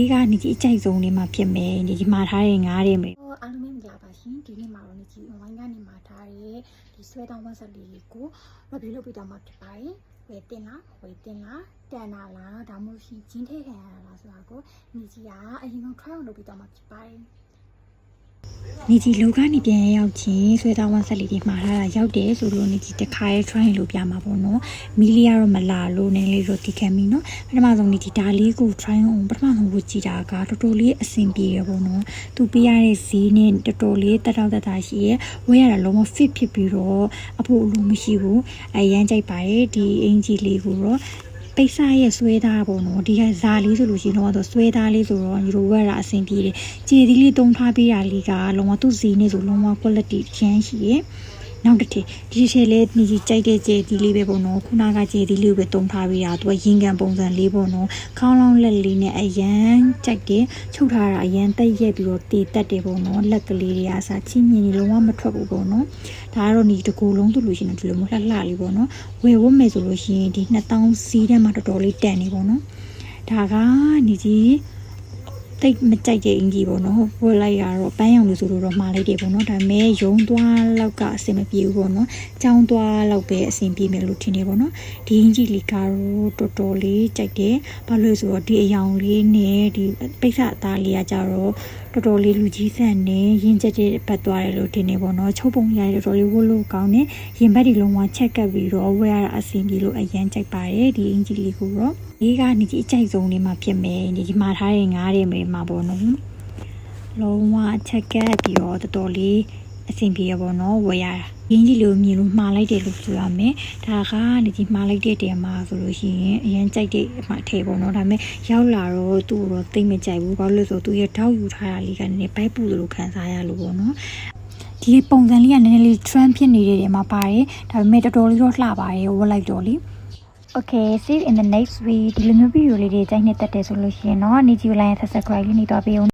ဒီကနေကြီးအကြိုက်ဆုံးလေးမှာဖြစ်မယ်ဒီကြီးမှာထားတဲ့ငါးတွေမယ်ဟိုအားလုံးပဲမင်္ဂလာပါရှင်ဒီနေ့မှာတော့နေကြီး online ကနေမှာထားတဲ့ဒီဆွဲတောင်းဝက်ဆက်လေးကို review လုပ်ပြတော့မှာဖြစ်ပါတယ်ဝယ်တင်လားဝယ်တင်လားတန်တာလားဒါမှမဟုတ်ရှင်ဂျင်းထည့်ခံရတာလားဆိုတာကိုနေကြီးကအရင်က try လုပ်ပြတော့မှာဖြစ်ပါတယ် နေကြီးလောကနေပြန်ရောက်ချင်းဆွဲသားဝမ်းဆက်လေးတွေမှာထားတာရောက်တယ်ဆိုလို့နေကြီးတစ်ခါရဲ try လုပ်ပြမှာပေါ့နော်မီလီယာတော့မလာလို့နည်းလေးတော့တီခံပြီနော်ပထမဆုံးနေကြီးဒါလေးကို try အောင်ပထမဆုံးဝတ်ကြည့်တာကတော်တော်လေးအဆင်ပြေရပေါ့နော်သူပေးရတဲ့ဈေးနဲ့တော်တော်လေးတက်တော့တက်တာရှိရဲဝယ်ရတာလုံးဝ fit ဖြစ်ပြီးတော့အဖို့အလိုမရှိဘူးအရန်ကြိုက်ပါတယ်ဒီအင်ဂျီလေးကိုတော့ ပိတ်စရဲ့ဆွဲသားပေါ့နော်ဒီကဇာလေးဆိုလို့ရှိရင်တော့ဆွဲသားလေးဆိုတော့ယူရိုဝက်တာအဆင်ပြေတယ်ခြေသီးလေးတုံးထားပေးတာလေးကလုံးဝသူ့ဈေးနဲ့ဆိုလုံးဝ quality ချမ်းရှိရဲ့ နောက်တစ်ထည်ဒီခြေလေးညီကြီးကြိုက်တဲ့ခြေသီးလေးပဲပေါ့နော်ခုနကခြေသီးလေးကိုပဲတုံးထားပေးတာသူကရင်ကန်ပုံစံလေးပေါ့နော်ခေါင်းလောင်းလက်လေးနဲ့အရန်ကြိုက်တယ်ချုပ်ထားတာအရန်တက်ရက်ပြီးတော့တေတက်တယ်ပေါ့နော်လက်ကလေးတွေအစားချင်းမြင်လုံးဝမထွက်ဘူးပေါ့နော်ဒါကတော့ညီတကူလုံးဆိုလို့ရှိရင်ဒီလိုမျိုးလှလှလေးပေါ့နော်ဝယ်ဝတ်မယ်ဆိုလို့ရှိရင်ဒီ2000စီးထဲမှာတော်တော်လေးတန်နေပေါ့နော်ဒါကညီကြီး တိတ်မကြိုက်တဲ့အင်ကြီးပေါ့နော်ဝယ်လိုက်ရတော့ပန်းရောင်လို့ဆိုလို့တော့မှားလိုက်တယ်ပေါ့နော်ဒါပေမဲ့ယုံသွားလောက်ကအဆင်မပြေဘူးပေါ့နော်ကြောင်းသွားလောက်ပဲအဆင်ပြေမယ်လို့ထင်နေပေါ့နော်ဒီအင်ကြီးလေးကတော့တော်တော်လေးကြိုက်တယ်ဘာလို့လဲဆိုတော့ဒီအယောင်လေးနဲ့ဒီပိတ်စအသားလေးကကြတော့တော်တော်လေးလူကြီးဆန်နေရင်ကျက်တဲ့ပတ်သွားတယ်လို့ထင်နေပေါ့နော်ချုပ်ပုံရတော်တော်လေးဝတ်လို့ကောင်းတယ်ရင်ဘက်ဒီလုံးဝချက်ကပ်ပြီးတော့ဝယ်ရတာအဆင်ပြေလို့အရန်ကြိုက်ပါတယ်ဒီအင်ကြီးလေးကိုတော့ဒီကနေကြီးအကြိုက်ဆုံးလေးမှာဖြစ်မယ်ဒီမှာထားတဲ့ငါးတွေမှာပေါ့နော်လုံးဝချက်ကပ်ပြီးတော့တော်တော်လေးအဆင်ပြေရပါတော့ဝယ်ရတာရင်းကြီးလိုမြင်လို့မှားလိုက်တယ်လို့ဆိုရမယ်ဒါကနေကြီးမှားလိုက်တဲ့တဲမှာဆိုလို့ရှိရင်အရင်ကြိုက်တဲ့အမှအထည်ပေါ့နော်ဒါပေမဲ့ရောက်လာတော့သူ့ကိုတော့သိမ့်မကြိုက်ဘူးဘာလို့လဲဆိုတော့သူရဲ့ထောက်ယူထားတာလေးကနည်းနည်းပိုက်ပူလို့ခံစားရလို့ပေါ့နော်ဒီပုံစံလေးကနည်းနည်းလေး trend ဖြစ်နေတဲ့နေရာမှာပါတယ်ဒါပေမဲ့တော်တော်လေးတော့လှပါတယ်ဝတ်လိုက်တော့လေ Okay see you in the next week ဒီလိုမျိုးဗီဒီယိုလေးတွေကြိုက်နေတတ်တယ်ဆိုလို့ရှိရင်တော့နေကြည့်လိုက်ရင် subscribe လေးနေတော့ပေးအောင်